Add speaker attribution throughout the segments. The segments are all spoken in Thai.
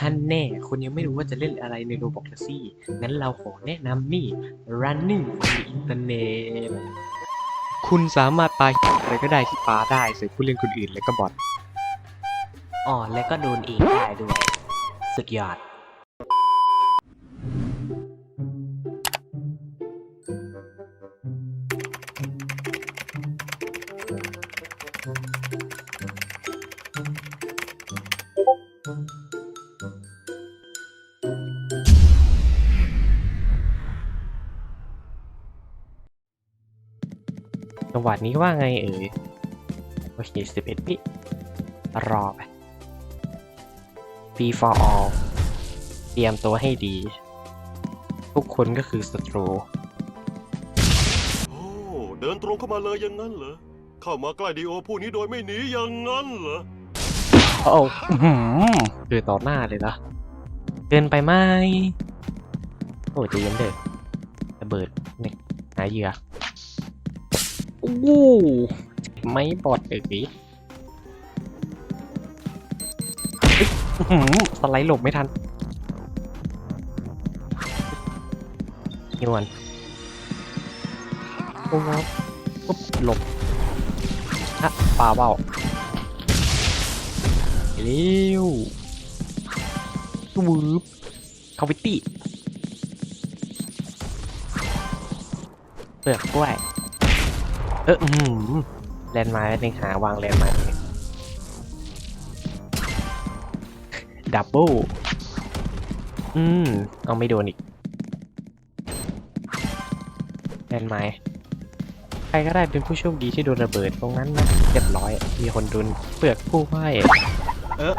Speaker 1: ฮันแน่คุณยังไม่รู้ว่าจะเล่นอะไรในโรบอกลซี่งั้นเราขอแนะนำนี่ running on the internet คุณสามารถปาอะไรก็ได้ที่ปาได้ใส่ผู้เล่นคนอื่นและก็บอทอ๋อและก็โดนเองได้ด้วย สุดยอด จังหวะนี้ว่าไงเอ่ยโอเคสิบเอ็ดวิรอไป Free for all เตรียมตัวให้ดี ทุกคนก็คือศัตรู
Speaker 2: โอ้เดินตรงเข้ามาเลยอย่างนั้นเหรอ เข้ามาใกล้ดีโอผู้นี้โดยไม่หนีอย่างนั้นเหรอ
Speaker 1: โอ้โหอื้อหือคือต่อหน้าเลยนะเกินไปไหมโอ้ใจะเย็นเด้อระเบิดเนี่ยหาเหยื่อโอู้ไม่บอดเอ้ยหือสไลด์หลบไม่ทันนี่วันโอ้โหปุ๊บหลบอะปลาเบ้าเร็ววืบคาวิตี้เปลือกกล้วย เอออืมแลนด์มาแล้วนึงหาวางแลนด์มาเลยดับเบิลอืม เอาไม่โดนอีกแลนด์ไม้ใครก็ได้เป็นผู้โชคดีที่โดนระเบิดตรงนั้นนะเรียบร้อย มีคนโดนเปลือกผู้ให้
Speaker 2: เอ๊ะ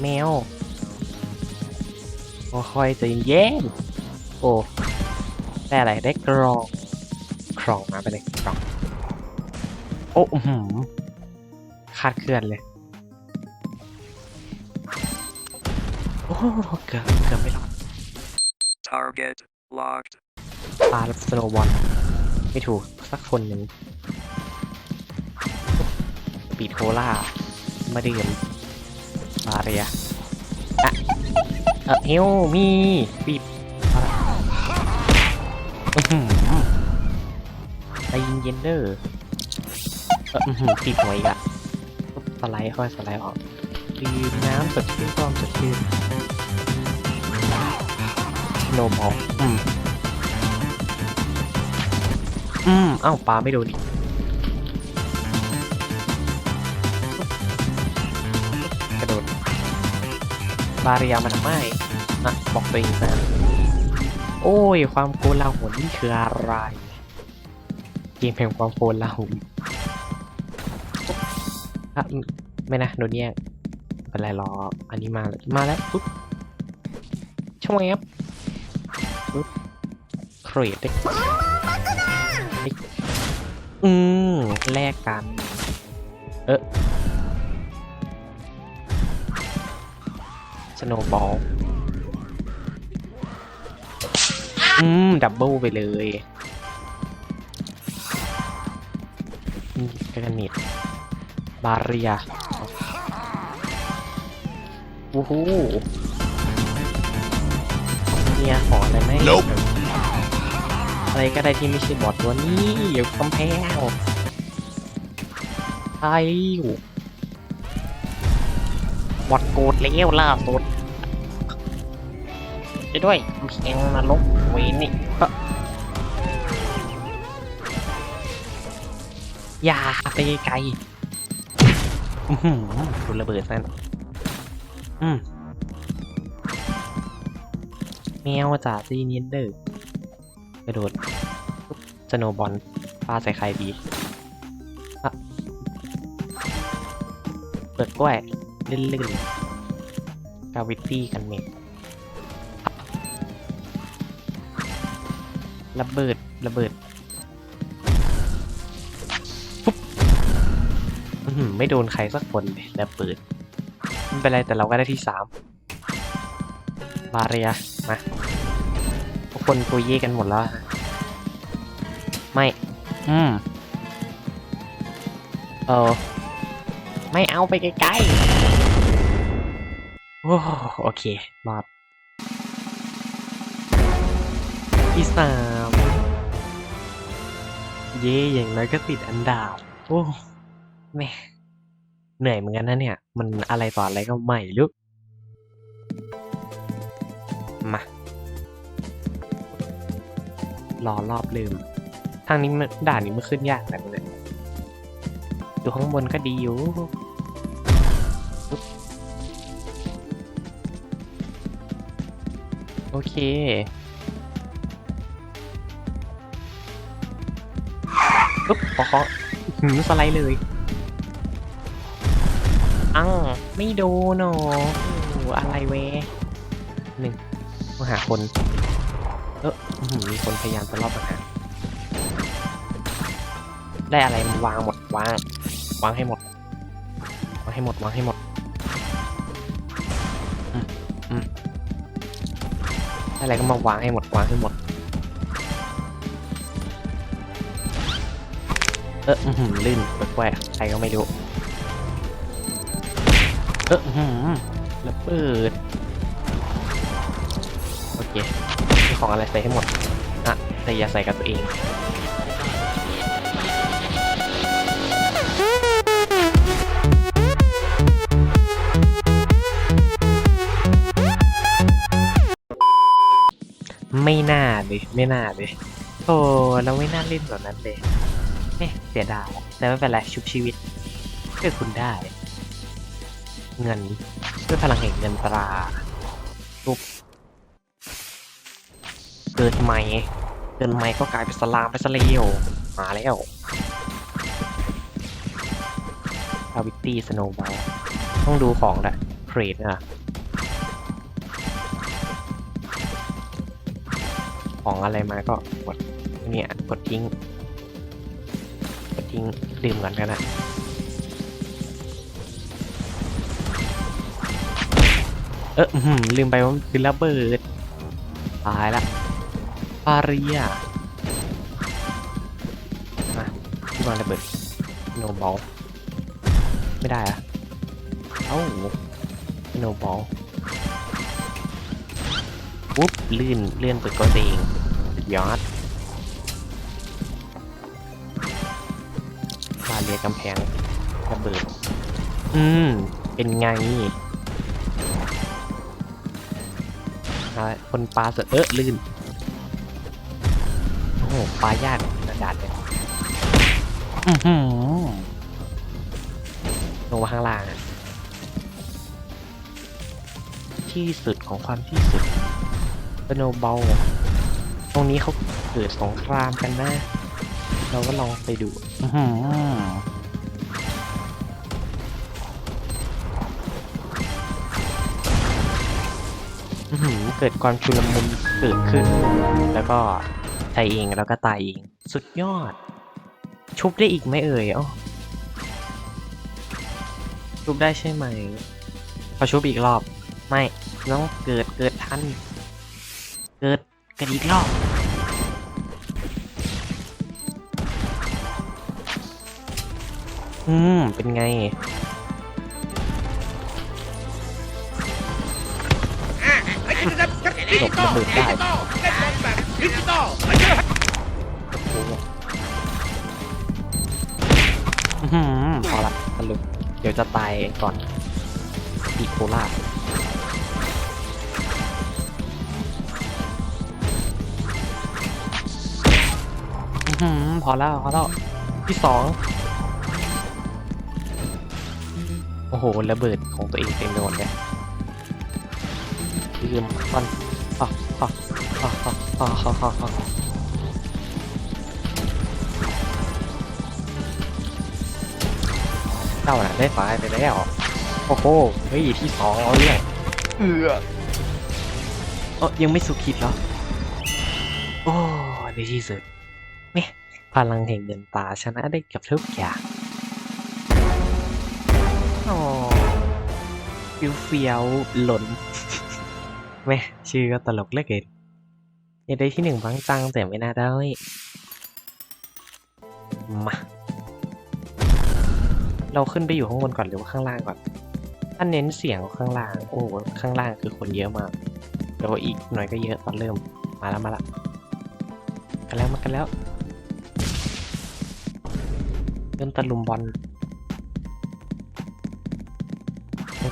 Speaker 1: แมวโอ้คอยใจเย็น โอ้ได้อะไรได้กรองครองมาไปเลยกรองโอ้อื้อหืมคาดเคลื่อนเลยโอ้เกือบเกือบไม่รอด
Speaker 3: Target locked.
Speaker 1: ปาสโนว์บอลไม่ถูกสักคนหนึ่งปีดโคล่ามาดื่มบาเรียอะเออเฮลมีปีดอื้อหือ ใจเย็นๆเด้อเอออื้อหือปีหัวอีกอะสไลด์ค่อยสไลด์ออกดื่มน้ำสดชื่นความสดชื่นโนบอลอืมอืมอ้าวปลาไม่โดนอีกกระโดดบาเรียมันทำไมอะบอกตัวเองนะ โอ้ย ความโกลาหลนี่คืออะไร เกมแห่งความโกลาหลอะไม่นะโดนแย่งเป็นไรรอ อันนี้มามาแล้วปุ๊บช่วยครับปุ๊บเครียดเด็กอืมแลกกัน เออสโนบอล อืม ดับเบิลไปเลยอืมกระนิดบาเรียวู้ฮู้เนี่ยขออะไรไหม
Speaker 2: Nope
Speaker 1: อะไรก็ได้ที่ไม่ใช่บอทตัวนี้อยู่กำแพงไอ้บอทโกดเลี้ยวล่าสุด ไปด้วยกำแพงนรกเวรนี่เอ้ออย่าไปไกลอื้อหือโดนระเบิดนั่นอืมแมวจ่าซีเนียนเดอร์กระโดดสโนบอลปาใส่ใครดีอะเปิดกล้วยลื่นๆกาวิตี้กันเมก ระเบิดระเบิดปุ๊บอื้อหือไม่โดนใครสักคนเลยระเบิดไม่เป็นไรแต่เราก็ได้ที่สามบาเรียมาทุกคนตัวเย่กันหมดแล้วไม่ อืมเออไม่เอาไปไกลๆโอ้โอเครอด ที่สามเย่อย่างน้อยก็ติดอันดับโอ้แม่เหนื่อยเหมือนกันนะเนี่ย มันอะไรต่ออะไรก็ไม่รู้มารอรอบลืม ทางนี้ด่านนี้มันขึ้นยากแบบนี้ดูข้างบนก็ดีอยู่โอเค ปึ๊บขอขอหืมสไลด์เลยอังไม่โดนหนอโอ้อะไรเวหนึ่งมาหาคน เออหืมีคนพยายามจะรอบมาหาได้อะไรมันวางหมดวางวางให้หมดวางให้หมดวางให้หมดอืมอืมอะไรก็มาวางให้หมดวางให้หมด เอออื้อหือลื่นแปลกๆใครก็ไม่รู้ เอออื้อหือระเบิด โอเคมีของอะไรใส่ให้หมดอะแต่อย่าใส่กับตัวเองไม่น่าเลยไม่น่าเลยโอ้เราไม่น่าเล่นแบบนั้นเลย เสียดายแต่ไม่เป็นไรชุบชีวิตเพื่อคุณได้ เงินด้วยพลังแห่งเงินตราปุ๊บเกิดใหม่เกิดใหม่ก็กลายเป็นสลามไปซะเร็วมาแล้วคาวิตี้สโนว์บอลต้องดูของแหละเทรดนะของอะไรมาก็กดเนี่ยกดทิ้ง ทิ้งดื่มก่อนกันนะเอ้อลืมไปว่ามันคือระเบิดตายละปาเรียมาที่วางระเบิดโนบอลไม่ได้อะเอ้าโนบอลปุ๊บลื่นเลื่อนเปิดก้นเองยอด บาเรียกำแพงระเบิด อืม เป็นไงอะไรคนปลาเสร็จเออลื่น โอ้โหปลายากกระดาษเลยอือหือลงมาข้างล่างอะที่สุดของความที่สุดสโนบอลตรงนี้เขาเกิดสงครามกันนะ เราก็ลองไปดู อื เกิดความชุลมุนเกิดขึ้น แล้วก็ใช้เองแล้วก็ตายเอง สุดยอด ชุบได้อีกไหมเอ่ยอ๋อชุบได้ใช่ไหมพอชุบอีกรอบ ไม่ต้องเกิดเกิดทัน เกิดเกิดอีกรอบอืม เป็นไง หลบระเบิดได้โอ้โหอื้อหือพอละสรุปเดี๋ยวจะตายก่อนอีโคล่าพอแล้วพอแล้วที่สองโอ้โหระเบิดของตัวเองเต็มไปหมดเลยลืมมัน เจ้าน่ะได้ฝ่ายไปแล้ว โอ้โห เฮ้ยที่สองเอาเรื่องเออเออยังไม่สุขิดเหรอ โอ้ในที่สุดเนี่ยพลังแห่งเงินตาชนะได้กับทุกอย่างอ๋อฟิวเฟียวๆหล่นแม่ชื่อก็ตลกเหลือเกิน อยากได้ที่หนึ่งบ้างจังแต่ไม่น่าได้ มา เราขึ้นไปอยู่ข้างบนก่อนหรือว่าข้างล่างก่อน ถ้าเน้นเสียงข้างล่าง โอ้โหข้างล่างคือคนเยอะมากเดี๋ยวอีกหน่อยก็เยอะตอนเริ่ม มาแล้วมาล้วกันแล้วมากันแล้ว เริ่มตะลุมบอล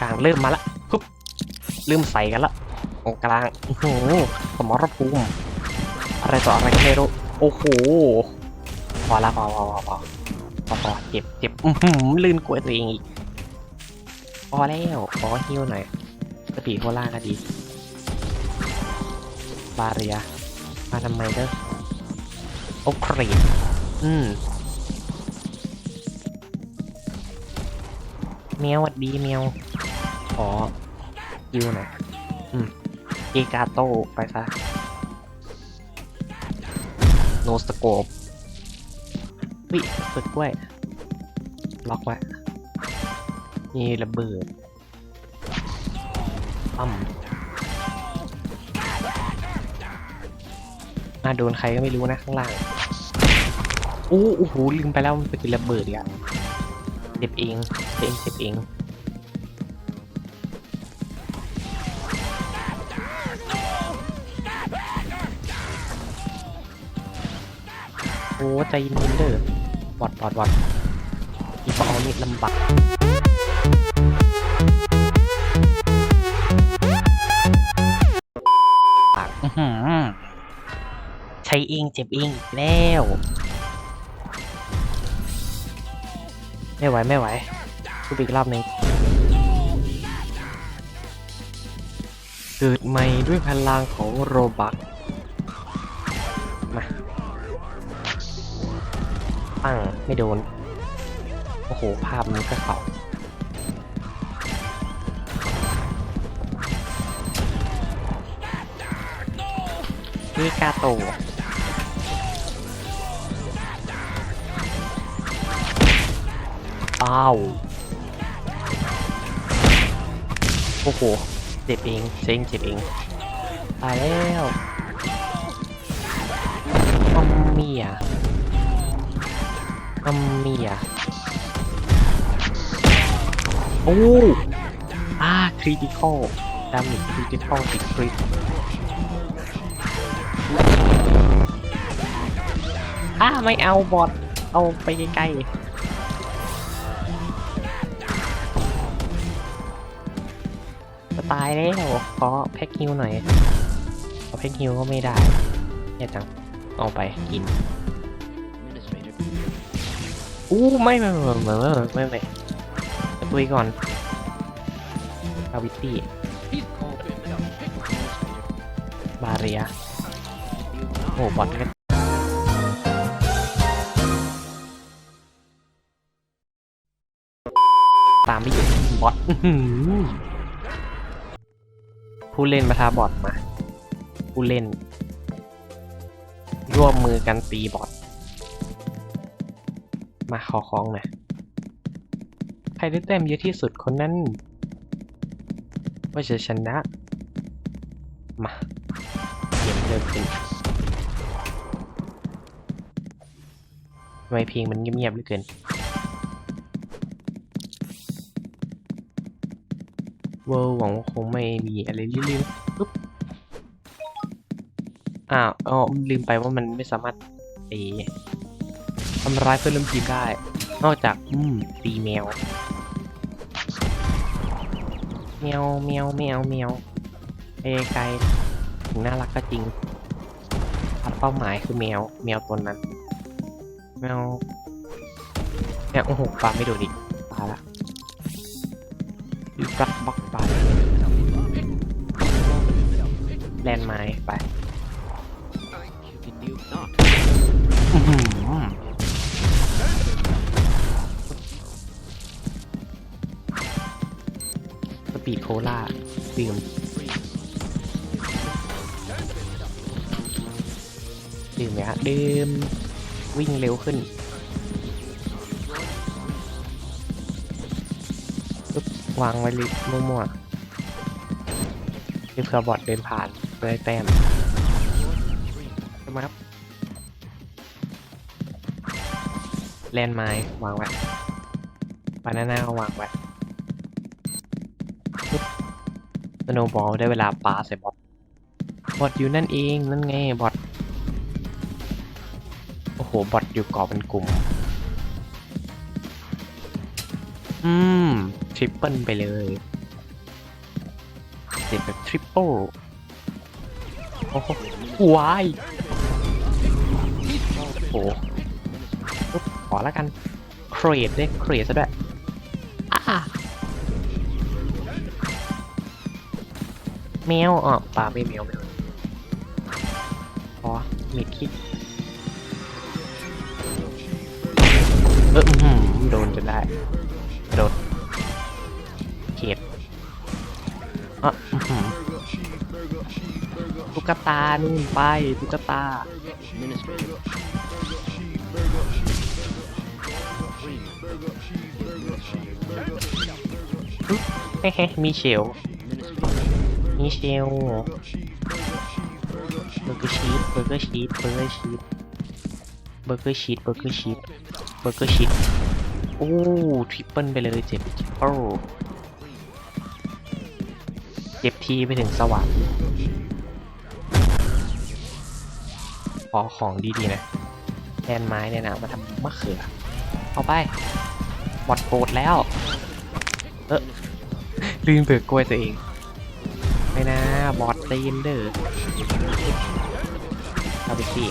Speaker 1: กลางเริ่มมาละปุ๊บเริ่มใส่กันละ ตรงกลางโอ้โหสมรภูมิอะไรต่ออะไรก็ไม่รู้โอ้โหพอละพอพอพอพอพอพอเจ็บเจ็บอื้อหือลื่นกลัวตัวเองอีกพอแล้วขอฮิวหน่อยสปีดโคล่าก็ดี บาเรียมาทำไมเด้อโอเครดอืมเมียวหวัดดีเมียวขอยิวหน่อยอืม เอกาโตไปซะโนสโกปวิฝึกด้วย ล็อกไว้นี่ระเบิดปั๊มมาโดนใครก็ไม่รู้นะข้างล่าง อู้โอ้โหลืมไปแล้วมันเป็นระเบิดอะเจ็บเองเจ็บเองเจ็บเอง อ้ใจเย็นๆเด้อบอดบอดบอดอีปเอานี่ลำบากอื้อหือใช้เองเจ็บเองอีกแล้ว ไม่ไหวไม่ไหวทุบอีกรอบหนึ่งเกิดใหม่ด้วยพลังของโรบัก ปั้งไม่โดน โอ้โห ภาพมันก็เขานี่กาโตอ้าว โอ้โห เจ็บเองเซ็งเจ็บเอง ตายแล้วมัมเมีย มัมเมียโอ้อ่าคริติคอลดามิคริติคอลติดคริตอ่าไม่เอาบอทเอาไปใกล้ๆจะตายแล้วขอแพ็กฮิวหน่อยขอแพ็กฮิวก็ไม่ได้แย่จังเอาไปกิน อู้ไม่ไม่ไม่ไม่ไม่ไม่ไม่ตุยก่อนอาวิตี้บาเรียโอ้บอทกันตามไม่หยุดบอทผู้เล่นมาทาบอทมา ผู้เล่น ร่วมมือกันตีบอท มาขอของหน่อยใครได้แต้มเยอะที่สุดคนนั้นว่าจะชนะ มาเกมเริ่มขึ้นทำไมเพลงมันเงียบๆเหลือเกิน เวอร์หวังว่าคงไม่มีอะไรลืมๆปุ๊บอ้าวอ๋อลืมไปว่ามันไม่สามารถเอ ทำร้ายเพื่อนร่วมทีมได้ นอกจากอืมตีแมวแมวแมวแมวแมวไปไกลถึงน่ารักก็จริงพัดเป้าหมายคือแมว แมวตัวนั้น แมวแมวโอ้โหปลาไม่โดนอีกปลาละอีกลักบักปลาแลนไม้ไป ปีดโคล่าดื่มดื่มไหมฮะดื่มวิ่งเร็วขึ้นปึ๊บวางไว้ลิมั่วๆเพื่อบอดเดินผ่านเพื่อให้แต้มใช่ไหมครับแลนไม้วางไว้บานาน่าวางไว้ โนบอลได้เวลาปาใส่บอทบอทอยู่นั่นเองนั่นไงบอทโอ้โหบอทอยู่เกาะเป็นกลุ่ม อืม ทริปเปิลไปเลยเจ็บแบบทริปเปิลโอ้โหวายโอ้โหขอแล้วกันเครดได้เครดซะด้วย มวอ๋อปลาไม่แมวไม่เลยพอมีคิดเอออื้อหือโดนจนได้ โดนเขียดอะอื้อหือตุ๊กตานู่นไปตุ๊กตาเฮ้เฮ้มีเชล มีเชลเบอร์เกอร์ชีสเบอร์เกอร์ชีสเบอร์เกอร์ชีสเบอร์เกอร์ชีสเบอร์เกอร์ชีสเบอร์เกอร์ชีสโอ้ทริปเปิลไปเลยเจ็บทริปเปิลเจ็บทีไปถึงสวรรค์ขอของดีๆนะแทนไม้เนี่ยนะมาทำมะเขือ เอาไปบอดโกรธแล้ว เออลืมเบิกกล้วยตัวเอง ไม่นะ บอดตีนเด้อเอาไปสิ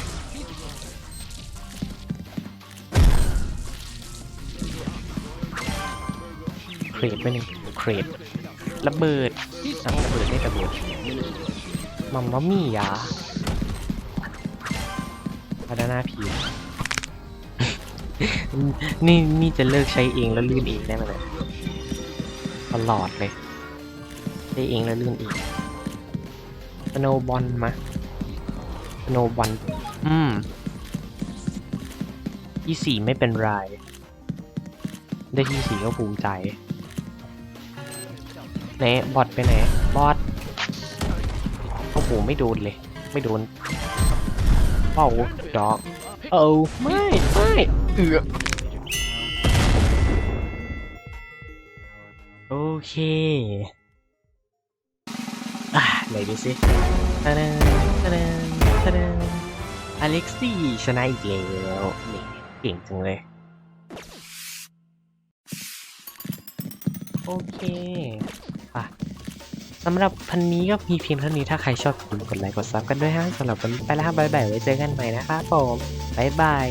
Speaker 1: เครดไปหนึ่งเครดระเบิดอะระเบิดได้ระเบิดมัมมัมมี่ยาพาดานาผีนี่นี่จะเลิกใช้เองแล้วลื่นเองได้ไหมเนี่ยตลอดเลย ใช้เองแล้วลื่นเองสโนบอลมาสโนบอลอืมที่สี่ไม่เป็นไร ได้ที่สี่ก็ภูมิใจไหนบอทไปไหน บอทโอ้โหไม่โดนเลย ไม่โดนเป้าดอกเออไม่ไม่เอือโอเคอะ ไหนดูสิตะเดนตะเดนตะเดนอเล็กซี่ชนะอีกแล้วนี่เก่งจังเลย โอเคอะสำหรับพันนี้ก็มีเพียงเท่านี้ถ้าใครชอบอย่าลืมกดไลค์กดซับกันด้วยฮะสำหรับวันนี้ไปแล้วครับบ๊ายบายไว้เจอกันใหม่นะครับผมบ๊ายบาย